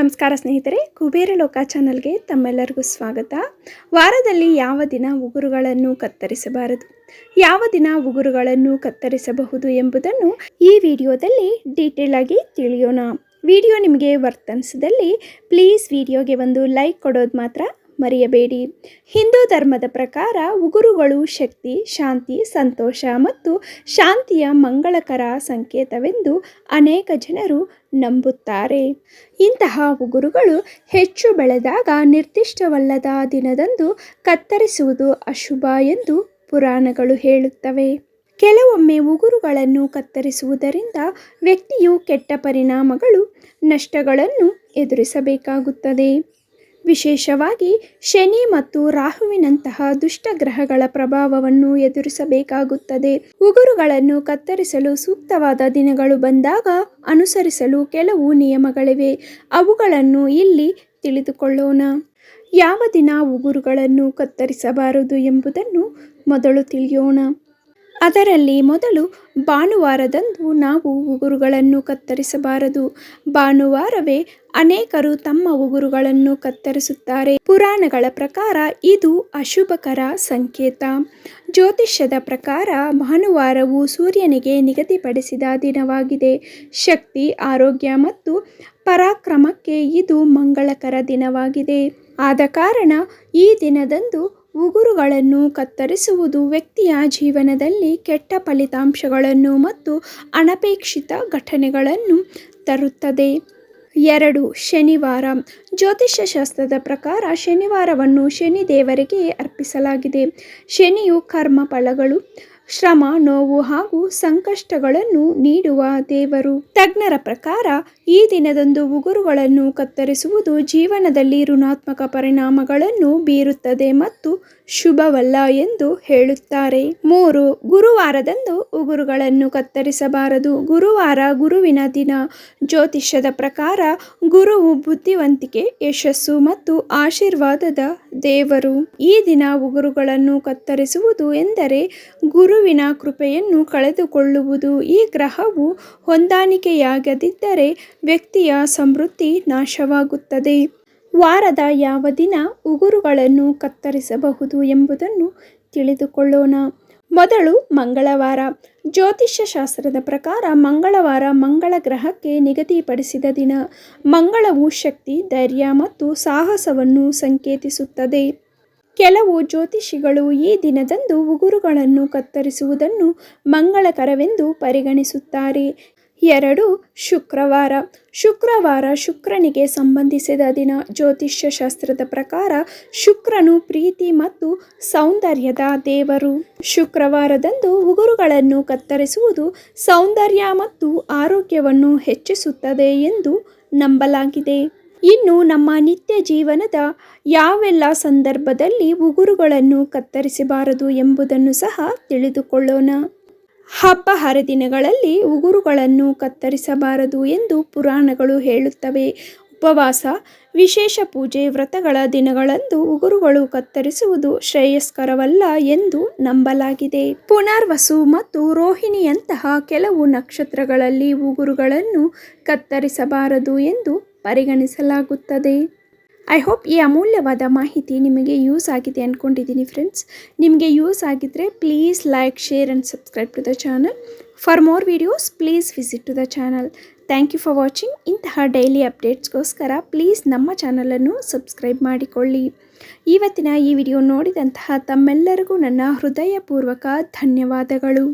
ನಮಸ್ಕಾರ ಸ್ನೇಹಿತರೆ, ಕುಬೇರ ಲೋಕ ಚಾನಲ್ಗೆ ತಮ್ಮೆಲ್ಲರಿಗೂ ಸ್ವಾಗತ. ವಾರದಲ್ಲಿ ಯಾವ ದಿನ ಉಗುರುಗಳನ್ನು ಕತ್ತರಿಸಬಾರದು? ಯಾವ ದಿನ ಉಗುರುಗಳನ್ನು ಕತ್ತರಿಸಬಹುದು ಎಂಬುದನ್ನು ಈ ವಿಡಿಯೋದಲ್ಲಿ ಡೀಟೇಲ್ ಆಗಿ ತಿಳಿಯೋಣ. ವಿಡಿಯೋ ನಿಮಗೆ ವರ್ತನಿಸಿದಲ್ಲಿ, ಪ್ಲೀಸ್ ವಿಡಿಯೋಗೆ ಒಂದು ಲೈಕ್ ಕೊಡೋದು ಮಾತ್ರ ಮರೆಯಬೇಡಿ. ಹಿಂದೂ ಧರ್ಮದ ಪ್ರಕಾರ ಉಗುರುಗಳು ಶಕ್ತಿ, ಶಾಂತಿ, ಸಂತೋಷ ಮತ್ತು ಶಾಂತಿಯ ಮಂಗಳಕರ ಸಂಕೇತವೆಂದು ಅನೇಕ ಜನರು ನಂಬುತ್ತಾರೆ. ಇಂತಹ ಉಗುರುಗಳು ಹೆಚ್ಚು ಬೆಳೆದಾಗ ನಿರ್ದಿಷ್ಟವಲ್ಲದ ದಿನದಂದು ಕತ್ತರಿಸುವುದು ಅಶುಭ ಎಂದು ಪುರಾಣಗಳು ಹೇಳುತ್ತವೆ. ಕೆಲವೊಮ್ಮೆ ಉಗುರುಗಳನ್ನು ಕತ್ತರಿಸುವುದರಿಂದ ವ್ಯಕ್ತಿಯು ಕೆಟ್ಟ ಪರಿಣಾಮಗಳು, ನಷ್ಟಗಳನ್ನು ಎದುರಿಸಬೇಕಾಗುತ್ತದೆ. ವಿಶೇಷವಾಗಿ ಶನಿ ಮತ್ತು ರಾಹುವಿನಂತಹ ದುಷ್ಟಗ್ರಹಗಳ ಪ್ರಭಾವವನ್ನು ಎದುರಿಸಬೇಕಾಗುತ್ತದೆ. ಉಗುರುಗಳನ್ನು ಕತ್ತರಿಸಲು ಸೂಕ್ತವಾದ ದಿನಗಳು ಬಂದಾಗ ಅನುಸರಿಸಲು ಕೆಲವು ನಿಯಮಗಳಿವೆ. ಅವುಗಳನ್ನು ಇಲ್ಲಿ ತಿಳಿದುಕೊಳ್ಳೋಣ. ಯಾವ ದಿನ ಉಗುರುಗಳನ್ನು ಕತ್ತರಿಸಬಾರದು ಎಂಬುದನ್ನು ಮೊದಲು ತಿಳಿಯೋಣ. ಅದರಲ್ಲಿ ಮೊದಲು ಭಾನುವಾರದಂದು ನಾವು ಉಗುರುಗಳನ್ನು ಕತ್ತರಿಸಬಾರದು. ಭಾನುವಾರವೇ ಅನೇಕರು ತಮ್ಮ ಉಗುರುಗಳನ್ನು ಕತ್ತರಿಸುತ್ತಾರೆ. ಪುರಾಣಗಳ ಪ್ರಕಾರ ಇದು ಅಶುಭಕರ ಸಂಕೇತ. ಜ್ಯೋತಿಷ್ಯದ ಪ್ರಕಾರ ಭಾನುವಾರವು ಸೂರ್ಯನಿಗೆ ನಿಗದಿಪಡಿಸಿದ ದಿನವಾಗಿದೆ. ಶಕ್ತಿ, ಆರೋಗ್ಯ ಮತ್ತು ಪರಾಕ್ರಮಕ್ಕೆ ಇದು ಮಂಗಳಕರ ದಿನವಾಗಿದೆ. ಆದ ಕಾರಣ ಈ ದಿನದಂದು ಉಗುರುಗಳನ್ನು ಕತ್ತರಿಸುವುದು ವ್ಯಕ್ತಿಯ ಜೀವನದಲ್ಲಿ ಕೆಟ್ಟ ಫಲಿತಾಂಶಗಳನ್ನು ಮತ್ತು ಅನಪೇಕ್ಷಿತ ಘಟನೆಗಳನ್ನು ತರುತ್ತದೆ. ಎರಡು, ಶನಿವಾರ. ಜ್ಯೋತಿಷ್ಯ ಶಾಸ್ತ್ರದ ಪ್ರಕಾರ ಶನಿವಾರವನ್ನು ಶನಿ ದೇವರಿಗೆ ಅರ್ಪಿಸಲಾಗಿದೆ. ಶನಿಯು ಕರ್ಮ ಫಲಗಳು ಶ್ರಮ, ನೋವು ಹಾಗೂ ಸಂಕಷ್ಟಗಳನ್ನು ನೀಡುವ ದೇವರು. ತಜ್ಞರ ಪ್ರಕಾರ, ಈ ದಿನದಂದು ಉಗುರುಗಳನ್ನು ಕತ್ತರಿಸುವುದು ಜೀವನದಲ್ಲಿ ಋಣಾತ್ಮಕ ಪರಿಣಾಮಗಳನ್ನು ಬೀರುತ್ತದೆ ಮತ್ತು ಶುಭವಲ್ಲ ಎಂದು ಹೇಳುತ್ತಾರೆ. ಮೂರು, ಗುರುವಾರದಂದು ಉಗುರುಗಳನ್ನು ಕತ್ತರಿಸಬಾರದು. ಗುರುವಾರ ಗುರುವಿನ ದಿನ. ಜ್ಯೋತಿಷ್ಯದ ಪ್ರಕಾರ, ಗುರುವು ಬುದ್ಧಿವಂತಿಕೆ, ಯಶಸ್ಸು ಮತ್ತು ಆಶೀರ್ವಾದದ ದೇವರು. ಈ ದಿನ ಉಗುರುಗಳನ್ನು ಕತ್ತರಿಸುವುದು ಎಂದರೆ ಗುರುವಿನ ಕೃಪೆಯನ್ನು ಕಳೆದುಕೊಳ್ಳುವುದು, ಈ ಗ್ರಹವು ಹೊಂದಾಣಿಕೆಯಾಗದಿದ್ದರೆ ವ್ಯಕ್ತಿಯ ಸಮೃದ್ಧಿ ನಾಶವಾಗುತ್ತದೆ. ವಾರದ ಯಾವ ದಿನ ಉಗುರುಗಳನ್ನು ಕತ್ತರಿಸಬಹುದು ಎಂಬುದನ್ನು ತಿಳಿದುಕೊಳ್ಳೋಣ. ಮೊದಲು ಮಂಗಳವಾರ. ಜ್ಯೋತಿಷ್ಯ ಶಾಸ್ತ್ರದ ಪ್ರಕಾರ ಮಂಗಳವಾರ ಮಂಗಳ ಗ್ರಹಕ್ಕೆ ನಿಗದಿಪಡಿಸಿದ ದಿನ. ಮಂಗಳವು ಶಕ್ತಿ, ಧೈರ್ಯ ಮತ್ತು ಸಾಹಸವನ್ನು ಸಂಕೇತಿಸುತ್ತದೆ. ಕೆಲವು ಜ್ಯೋತಿಷಿಗಳು ಈ ದಿನದಂದು ಉಗುರುಗಳನ್ನು ಕತ್ತರಿಸುವುದನ್ನು ಮಂಗಳಕರವೆಂದು ಪರಿಗಣಿಸುತ್ತಾರೆ. ಎರಡು, ಶುಕ್ರವಾರ. ಶುಕ್ರವಾರ ಶುಕ್ರನಿಗೆ ಸಂಬಂಧಿಸಿದ ದಿನ. ಜ್ಯೋತಿಷ್ಯ ಶಾಸ್ತ್ರದ ಪ್ರಕಾರ ಶುಕ್ರನು ಪ್ರೀತಿ ಮತ್ತು ಸೌಂದರ್ಯದ ದೇವರು. ಶುಕ್ರವಾರದಂದು ಉಗುರುಗಳನ್ನು ಕತ್ತರಿಸುವುದು ಸೌಂದರ್ಯ ಮತ್ತು ಆರೋಗ್ಯವನ್ನು ಹೆಚ್ಚಿಸುತ್ತದೆ ಎಂದು ನಂಬಲಾಗಿದೆ. ಇನ್ನು ನಮ್ಮ ನಿತ್ಯ ಜೀವನದ ಯಾವೆಲ್ಲ ಸಂದರ್ಭದಲ್ಲಿ ಉಗುರುಗಳನ್ನು ಕತ್ತರಿಸಬಾರದು ಎಂಬುದನ್ನು ಸಹ ತಿಳಿದುಕೊಳ್ಳೋಣ. ಹಬ್ಬ ಹರಿದಿನಗಳಲ್ಲಿ ಉಗುರುಗಳನ್ನು ಕತ್ತರಿಸಬಾರದು ಎಂದು ಪುರಾಣಗಳು ಹೇಳುತ್ತವೆ. ಉಪವಾಸ, ವಿಶೇಷ ಪೂಜೆ, ವ್ರತಗಳ ದಿನಗಳಂದು ಉಗುರುಗಳು ಕತ್ತರಿಸುವುದು ಶ್ರೇಯಸ್ಕರವಲ್ಲ ಎಂದು ನಂಬಲಾಗಿದೆ. ಪುನರ್ವಸು ಮತ್ತು ರೋಹಿಣಿಯಂತಹ ಕೆಲವು ನಕ್ಷತ್ರಗಳಲ್ಲಿ ಉಗುರುಗಳನ್ನು ಕತ್ತರಿಸಬಾರದು ಎಂದು ಪರಿಗಣಿಸಲಾಗುತ್ತದೆ. ಐ ಹೋಪ್ ಈ ಅಮೂಲ್ಯವಾದ ಮಾಹಿತಿ ನಿಮಗೆ ಯೂಸ್ ಆಗಿದೆ ಅಂದ್ಕೊಂಡಿದ್ದೀನಿ ಫ್ರೆಂಡ್ಸ್ ನಿಮಗೆ ಯೂಸ್ ಆಗಿದ್ದರೆ please like share and subscribe to the channel for more videos please visit to the channel thank you for watching ಇಂತಹ ಡೈಲಿ ಅಪ್ಡೇಟ್ಸ್ಗೋಸ್ಕರ ಪ್ಲೀಸ್ ನಮ್ಮ ಚಾನಲನ್ನು ಸಬ್ಸ್ಕ್ರೈಬ್ ಮಾಡಿಕೊಳ್ಳಿ. ಇವತ್ತಿನ ಈ ವಿಡಿಯೋ ನೋಡಿದಂತಹ ತಮ್ಮೆಲ್ಲರಿಗೂ ನನ್ನ ಹೃದಯಪೂರ್ವಕ ಧನ್ಯವಾದಗಳು.